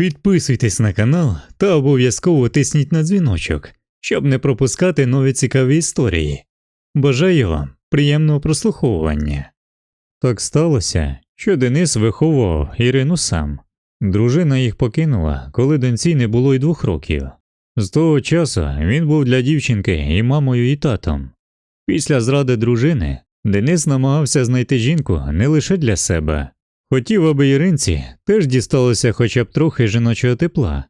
Підписуйтесь на канал та обов'язково тисніть на дзвіночок, щоб не пропускати нові цікаві історії. Бажаю вам приємного прослуховування. Так сталося, що Денис виховував Ірину сам. Дружина їх покинула, коли доньці не було й двох років. З того часу він був для дівчинки і мамою, і татом. Після зради дружини Денис намагався знайти жінку не лише для себе. Хотів, аби Іринці теж дісталося хоча б трохи жіночого тепла,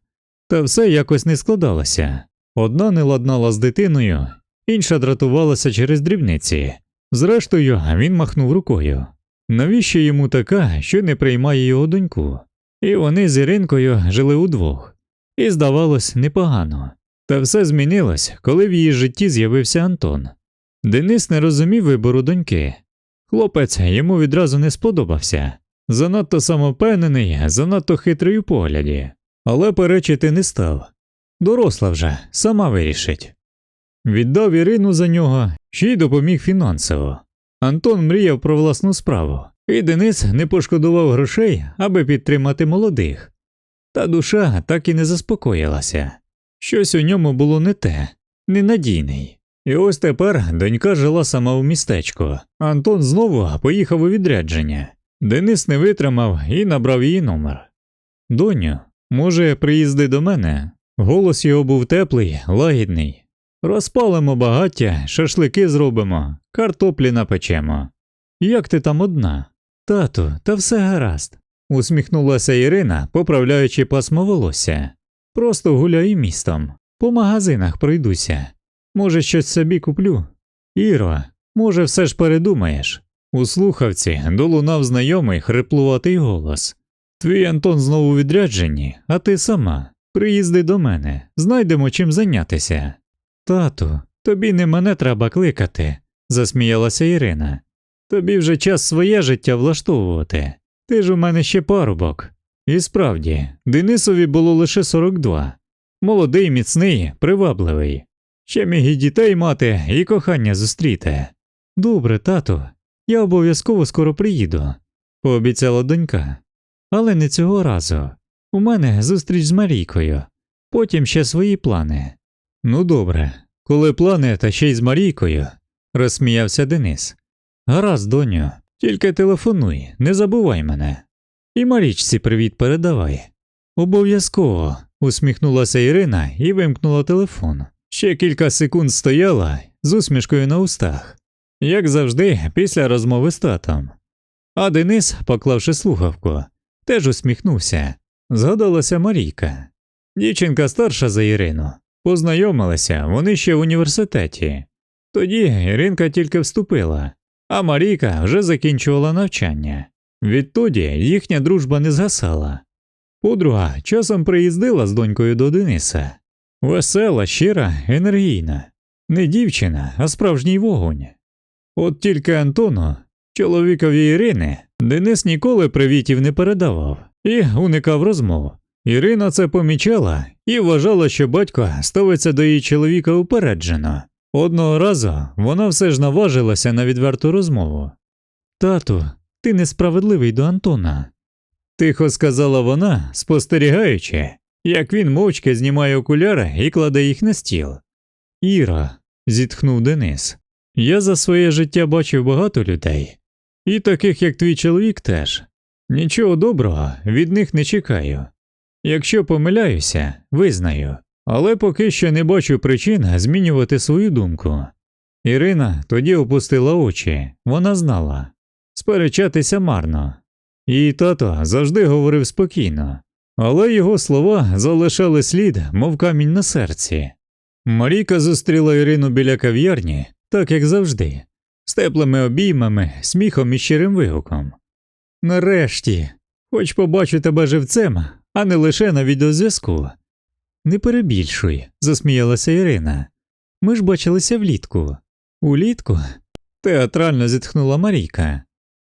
та все якось не складалося. Одна не ладнала з дитиною, інша дратувалася через дрібниці. Зрештою, він махнув рукою. Навіщо йому така, що не приймає його доньку? І вони з Іринкою жили удвох. І здавалось непогано. Та все змінилось, коли в її житті з'явився Антон. Денис не розумів вибору доньки. Хлопець йому відразу не сподобався. Занадто самовпевнений, занадто хитрий у погляді, але перечити не став. Доросла вже, сама вирішить. Віддав Ірину за нього, ще й допоміг фінансово. Антон мріяв про власну справу, і Денис не пошкодував грошей, аби підтримати молодих. Та душа так і не заспокоїлася. Щось у ньому було не те, ненадійний. І ось тепер донька жила сама у містечку. Антон знову поїхав у відрядження. Денис не витримав і набрав її номер. Доню, може, приїзди до мене? Голос його був теплий, лагідний. Розпалимо багаття, шашлики зробимо, картоплі напечемо. Як ти там одна? Тату, та все гаразд, усміхнулася Ірина, поправляючи пасмо волосся. Просто гуляю містом, по магазинах пройдуся. Може, щось собі куплю? Іро, може, все ж передумаєш? У слухавці долунав знайомий хриплуватий голос. Твій Антон знову відрядженні, а ти сама. Приїзди до мене, знайдемо чим зайнятися. Тату, тобі не мене треба кликати, засміялася Ірина. Тобі вже час своє життя влаштовувати. Ти ж у мене ще парубок. І справді, Денисові було лише 42. Молодий, міцний, привабливий. Ще міг і дітей мати, і кохання зустріти. Добре, тату, я обов'язково скоро приїду, пообіцяла донька. Але не цього разу. У мене зустріч з Марійкою, потім ще свої плани. Ну добре, коли плани, та ще й з Марійкою, розсміявся Денис. Гаразд, доню, тільки телефонуй, не забувай мене. І Марічці привіт передавай. Обов'язково, усміхнулася Ірина і вимкнула телефон. Ще кілька секунд стояла з усмішкою на устах, як завжди, після розмови з татом. А Денис, поклавши слухавку, теж усміхнувся. Згадалася Марійка. Дівчинка старша за Ірину. Познайомилися вони ще в університеті. Тоді Іринка тільки вступила, а Марійка вже закінчувала навчання. Відтоді їхня дружба не згасала. Подруга часом приїздила з донькою до Дениса. Весела, щира, енергійна. Не дівчина, а справжній вогонь. От тільки Антону, чоловікові Ірини, Денис ніколи привітів не передавав і уникав розмов. Ірина це помічала і вважала, що батько ставиться до її чоловіка упереджено. Одного разу вона все ж наважилася на відверту розмову. Тату, ти несправедливий до Антона, тихо сказала вона, спостерігаючи, як він мовчки знімає окуляри і кладе їх на стіл. Іра, зітхнув Денис, я за своє життя бачив багато людей, і таких, як твій чоловік, теж. Нічого доброго від них не чекаю. Якщо помиляюся, визнаю, але поки що не бачу причин змінювати свою думку. Ірина тоді опустила очі, вона знала сперечатися марно. Її тато завжди говорив спокійно, але його слова залишали слід, мов камінь на серці. Марійка зустріла Ірину біля кав'ярні, так як завжди, з теплими обіймами, сміхом і щирим вигуком. Нарешті, хоч побачу тебе живцем, а не лише на відеозв'язку. Не перебільшуй, засміялася Ірина. Ми ж бачилися влітку. Улітку? театрально зітхнула Марійка.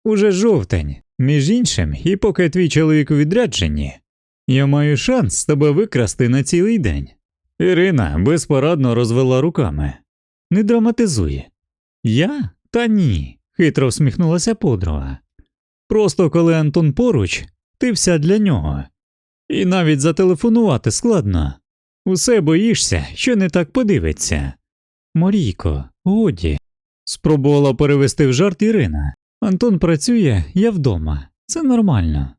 Уже жовтень, між іншим, і поки твій чоловік у відрядженні, я маю шанс тебе викрасти на цілий день. Ірина безпорадно розвела руками. Не драматизуй. Я? Та ні, хитро всміхнулася подруга. Просто коли Антон поруч, ти вся для нього. і навіть зателефонувати складно. Усе боїшся, що не так подивиться. Марійко, годі. Спробувала перевести в жарт Ірина. Антон працює, я вдома. Це нормально.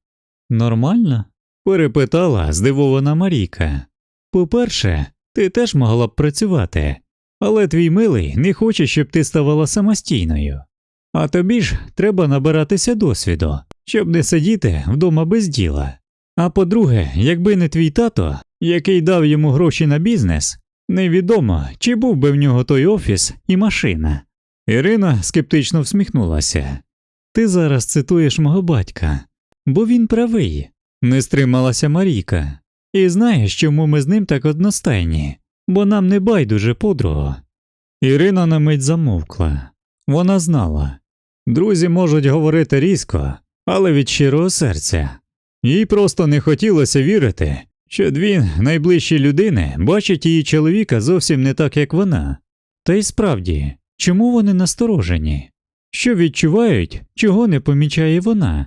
Нормально? перепитала здивована Марійка. По-перше, ти теж могла б працювати, але твій милий не хоче, щоб ти ставала самостійною. А тобі ж треба набиратися досвіду, щоб не сидіти вдома без діла. А по-друге, якби не твій тато, який дав йому гроші на бізнес, невідомо, чи був би в нього той офіс і машина. Ірина скептично всміхнулася. Ти зараз цитуєш мого батька, бо він правий, не стрималася Марійка. І знаєш, чому ми з ним так одностайні, бо нам не байдуже подруга. Ірина на мить замовкла. Вона знала. Друзі можуть говорити різко, але від щирого серця. Їй просто не хотілося вірити, що дві найближчі людини бачать її чоловіка зовсім не так, як вона. Та й справді, чому вони насторожені? Що відчувають, чого не помічає вона?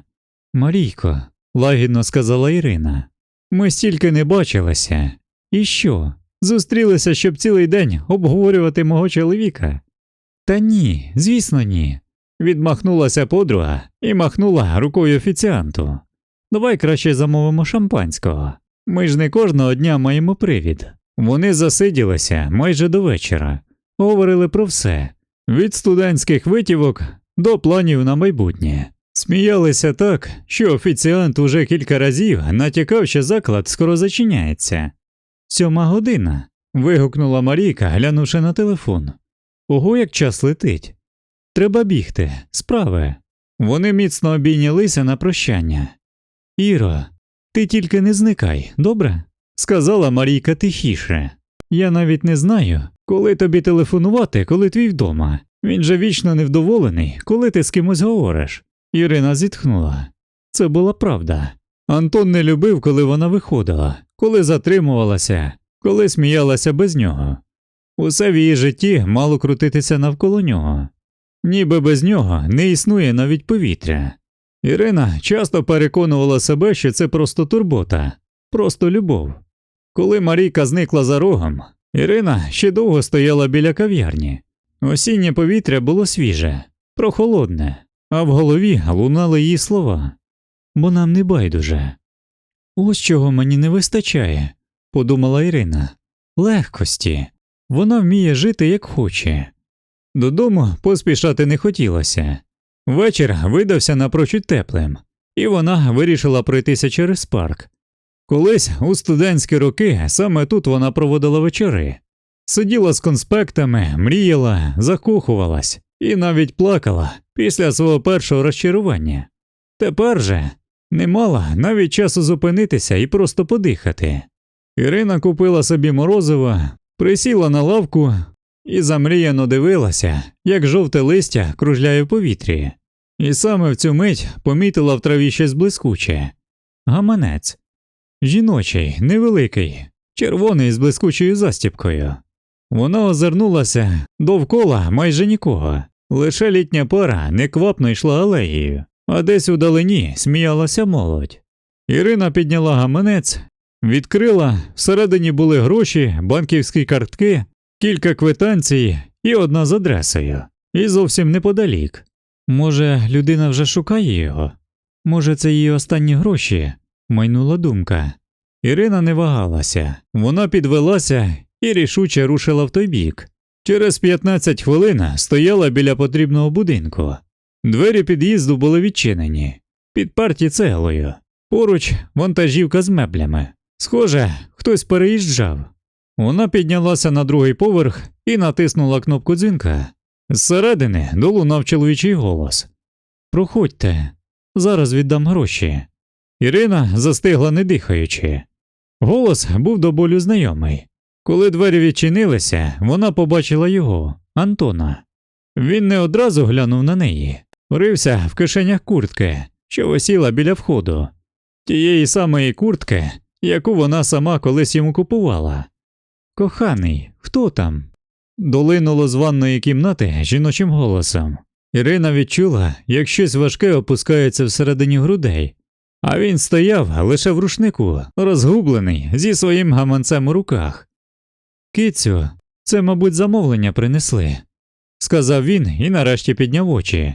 Марійко, лагідно сказала Ірина. Ми стільки не бачилися. І що? Зустрілися, щоб цілий день обговорювати мого чоловіка? Та ні, звісно, ні. Відмахнулася подруга і махнула рукою офіціанту. Давай краще замовимо шампанського. Ми ж не кожного дня маємо привід. Вони засиділися майже до вечора, говорили про все від студентських витівок до планів на майбутнє. Сміялися так, що офіціант уже кілька разів натякав, що заклад скоро зачиняється. Сьома година. вигукнула Марійка, глянувши на телефон. Ого, як час летить. Треба бігти, справи. Вони міцно обійнялися на прощання. Іро, ти тільки не зникай, добре? сказала Марійка тихіше. Я навіть не знаю, коли тобі телефонувати, коли твій вдома. Він же вічно невдоволений, коли ти з кимось говориш. Ірина зітхнула. Це була правда. Антон не любив, коли вона виходила, коли затримувалася, коли сміялася без нього. Усе в її житті мало крутитися навколо нього. Ніби без нього не існує навіть повітря. Ірина часто переконувала себе, що це просто турбота, просто любов. Коли Марійка зникла за рогом, Ірина ще довго стояла біля кав'ярні. Осіннє повітря було свіже, прохолодне, а в голові лунали її слова бо нам не байдуже. Ось чого мені не вистачає, подумала Ірина. Легкості. Вона вміє жити як хоче. Додому поспішати не хотілося. Вечір видався напрочуд теплим, і вона вирішила пройтися через парк. Колись у студентські роки саме тут вона проводила вечори, сиділа з конспектами, мріяла, закохувалась і навіть плакала після свого першого розчарування. Тепер же не мала навіть часу зупинитися і просто подихати. Ірина купила собі морозиво, присіла на лавку і замріяно дивилася, як жовте листя кружляє в повітрі, і саме в цю мить помітила в траві щось блискуче гаманець. Жіночий, невеликий, червоний з блискучою застіпкою. Вона озирнулася довкола майже нікого, лише літня пара неквапно йшла алеєю, а десь у далині сміялася молодь. Ірина підняла гаманець, відкрила, всередині були гроші, банківські картки, кілька квитанцій і одна з адресою, і зовсім неподалік. Може, людина вже шукає його? Може, це її останні гроші? майнула думка. Ірина не вагалася, вона підвелася і рішуче рушила в той бік. Через 15 хвилин стояла біля потрібного будинку. Двері під'їзду були відчинені, підперті цеглою. Поруч вантажівка з меблями. Схоже, хтось переїжджав. Вона піднялася на другий поверх і натиснула кнопку дзвінка. Зсередини долунав чоловічий голос Проходьте, зараз віддам гроші. Ірина застигла не дихаючи. Голос був до болю знайомий. Коли двері відчинилися, вона побачила його, Антона. Він не одразу глянув на неї, рився в кишенях куртки, що висіла біля входу, тієї самої куртки, яку вона сама колись йому купувала. Коханий, хто там? долинуло з ванної кімнати жіночим голосом. Ірина відчула, як щось важке опускається всередині грудей. А він стояв лише в рушнику, розгублений зі своїм гаманцем у руках. Кицю, це, мабуть, замовлення принесли, сказав він і нарешті підняв очі.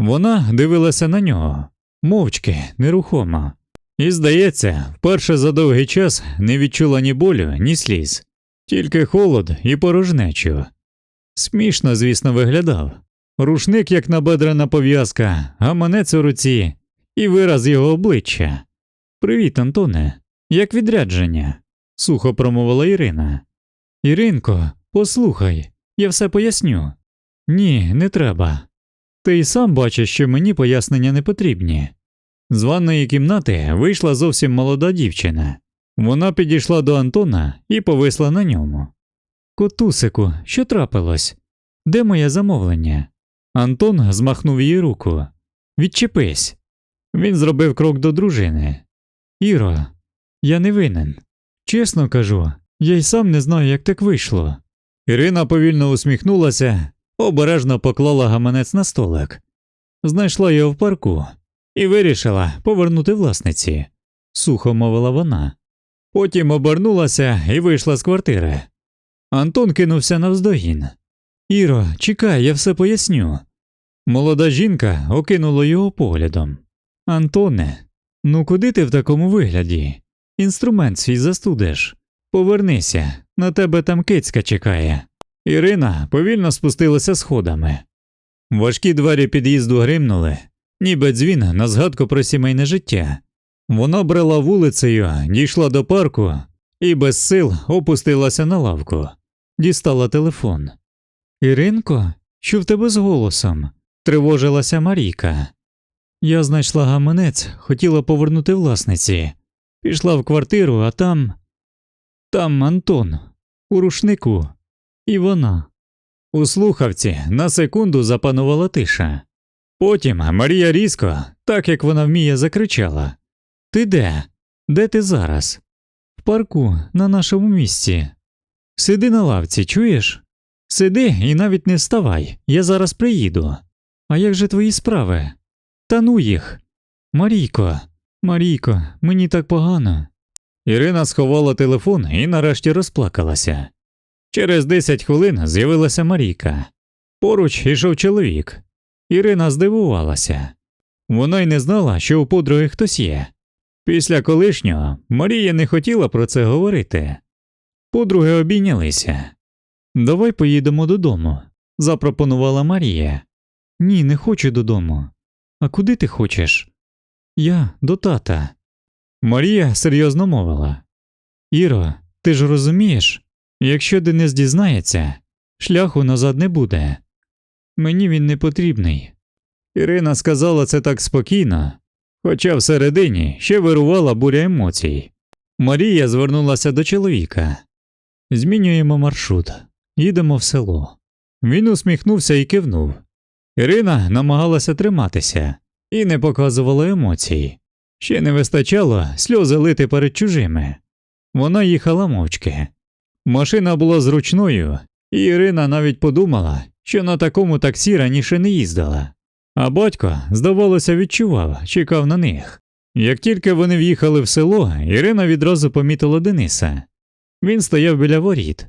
Вона дивилася на нього, мовчки, нерухомо, і, здається, вперше за довгий час не відчула ні болю, ні сліз, тільки холод і порожнечу. Смішно, звісно, виглядав. Рушник, як набедрена пов'язка, гаманець у руці і вираз його обличчя. Привіт, Антоне, як відрядження? сухо промовила Ірина. Іринко, послухай, я все поясню. Ні, не треба. Ти й сам бачиш, що мені пояснення не потрібні. З ванної кімнати вийшла зовсім молода дівчина. Вона підійшла до Антона і повисла на ньому. Котусику, що трапилось? Де моє замовлення? Антон змахнув її руку. Відчепись. Він зробив крок до дружини. Іро, я не винен. Чесно кажу, я й сам не знаю, як так вийшло. Ірина повільно усміхнулася, обережно поклала гаманець на столик, знайшла його в парку і вирішила повернути власниці, сухо мовила вона. Потім обернулася і вийшла з квартири. Антон кинувся навздогін. Іро, чекай, я все поясню. Молода жінка окинула його поглядом. Антоне, ну куди ти в такому вигляді? Інструмент свій застудиш. Повернися, на тебе там кицька чекає. Ірина повільно спустилася сходами. Важкі двері під'їзду гримнули, ніби дзвін на згадку про сімейне життя. Вона брела вулицею, дійшла до парку і без сил опустилася на лавку, дістала телефон. Іринко, що в тебе з голосом? тривожилася Марійка. Я знайшла гаманець, хотіла повернути власниці. Пішла в квартиру, а там. Там Антон, у рушнику, і вона. У слухавці на секунду запанувала тиша. Потім Марія різко, так як вона вміє, закричала Ти де? Де ти зараз? В парку, на нашому місці. Сиди на лавці, чуєш? Сиди і навіть не вставай, я зараз приїду. А як же твої справи? Та ну їх. Марійко, Марійко, мені так погано. Ірина сховала телефон і нарешті розплакалася. Через 10 хвилин з'явилася Марійка. Поруч ішов чоловік. Ірина здивувалася. Вона й не знала, що у подруги хтось є. Після колишнього Марія не хотіла про це говорити. Подруги обійнялися. Давай поїдемо додому, запропонувала Марія. Ні, не хочу додому. А куди ти хочеш? Я до тата. Марія серйозно мовила. Іро, ти ж розумієш, якщо Денис дізнається, шляху назад не буде. Мені він не потрібний. Ірина сказала це так спокійно, хоча всередині ще вирувала буря емоцій. Марія звернулася до чоловіка. Змінюємо маршрут, їдемо в село. Він усміхнувся і кивнув. Ірина намагалася триматися і не показувала емоцій. Ще не вистачало сльози лити перед чужими. Вона їхала мовчки. Машина була зручною, і Ірина навіть подумала, що на такому таксі раніше не їздила. А батько, здавалося, відчував, чекав на них. Як тільки вони в'їхали в село, Ірина відразу помітила Дениса. Він стояв біля воріт.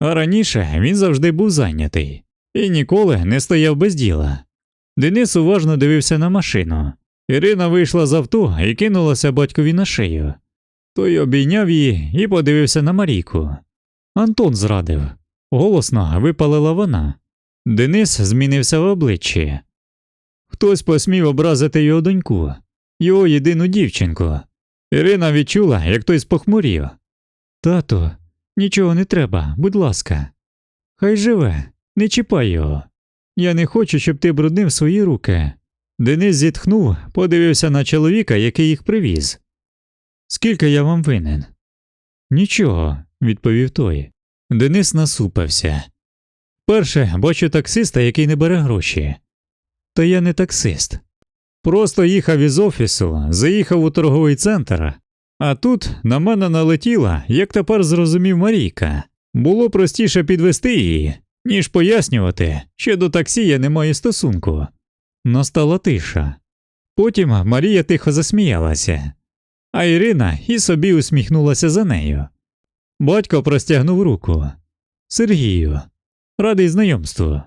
А раніше він завжди був зайнятий і ніколи не стояв без діла. Денис уважно дивився на машину. Ірина вийшла з авто і кинулася батькові на шию. Той обійняв її і подивився на Марійку. Антон зрадив. Голосно випалила вона. Денис змінився в обличчі. Хтось посмів образити його доньку, його єдину дівчинку. Ірина відчула, як той спохмурів. Тато, нічого не треба, будь ласка. Хай живе, не чіпай його. Я не хочу, щоб ти бруднив свої руки. Денис зітхнув, подивився на чоловіка, який їх привіз. Скільки я вам винен? Нічого, відповів той. Денис насупився. Перше, бачу таксиста, який не бере гроші. Та я не таксист. Просто їхав із офісу, заїхав у торговий центр, а тут на мене налетіла, як тепер зрозумів Марійка. Було простіше підвести її, ніж пояснювати, що до таксі я не маю стосунку. Настала тиша. Потім Марія тихо засміялася, а Ірина і собі усміхнулася за нею. Батько простягнув руку. Сергію, радий знайомству.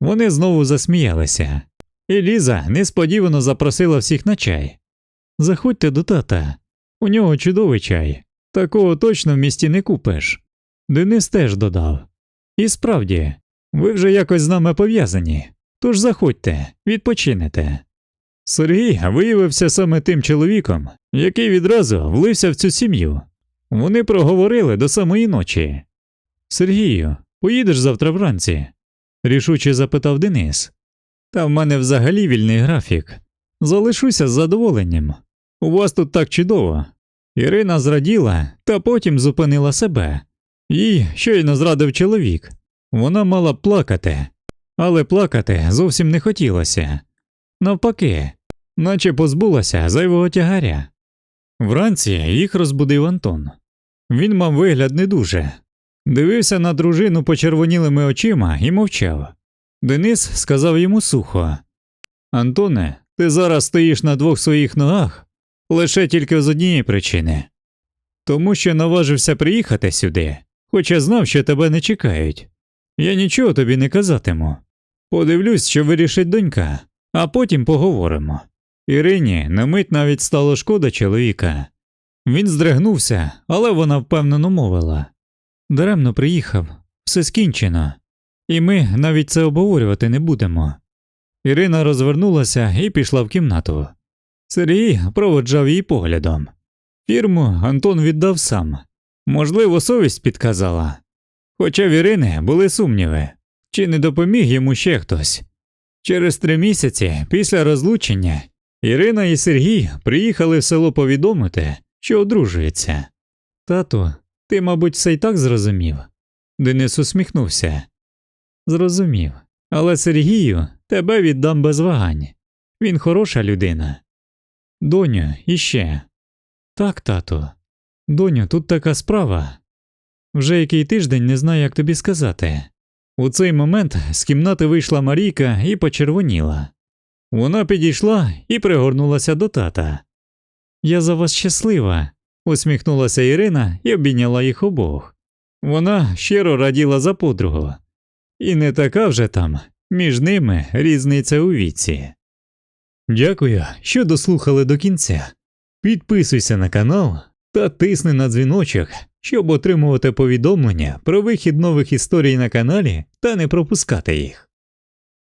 Вони знову засміялися, і Ліза несподівано запросила всіх на чай. Заходьте до тата, у нього чудовий чай, такого точно в місті не купиш. Денис теж додав. І справді, ви вже якось з нами пов'язані, тож заходьте, відпочинете. Сергій виявився саме тим чоловіком, який відразу влився в цю сім'ю. Вони проговорили до самої ночі. Сергію, поїдеш завтра вранці? рішуче запитав Денис. Та в мене взагалі вільний графік. Залишуся з задоволенням. У вас тут так чудово. Ірина зраділа, та потім зупинила себе. Їй щойно зрадив чоловік. Вона мала плакати, але плакати зовсім не хотілося. Навпаки, наче позбулася зайвого тягаря. Вранці їх розбудив Антон. Він мав вигляд не дуже. Дивився на дружину почервонілими очима і мовчав. Денис сказав йому сухо Антоне, ти зараз стоїш на двох своїх ногах лише тільки з однієї причини. Тому що наважився приїхати сюди, хоча знав, що тебе не чекають. Я нічого тобі не казатиму. Подивлюсь, що вирішить донька, а потім поговоримо. Ірині на мить навіть стало шкода чоловіка. Він здригнувся, але вона впевнено мовила Даремно приїхав, все скінчено, і ми навіть це обговорювати не будемо. Ірина розвернулася і пішла в кімнату. Сергій проводжав її поглядом. Фірму Антон віддав сам. Можливо, совість підказала. Хоча в Ірини були сумніви, чи не допоміг йому ще хтось. Через три місяці після розлучення Ірина і Сергій приїхали в село повідомити, що одружуються. Тату, ти, мабуть, все й так зрозумів. Денис усміхнувся. Зрозумів. Але Сергію тебе віддам без вагань. Він хороша людина. Доню, іще. Так, тату. Доню, тут така справа. Вже який тиждень не знаю, як тобі сказати. У цей момент з кімнати вийшла Марійка і почервоніла. Вона підійшла і пригорнулася до тата. Я за вас щаслива, усміхнулася Ірина і обійняла їх обох. Вона щиро раділа за подругу. І не така вже там, між ними різниця у віці. Дякую, що дослухали до кінця. Підписуйся на канал та тисни на дзвіночок, щоб отримувати повідомлення про вихід нових історій на каналі та не пропускати їх.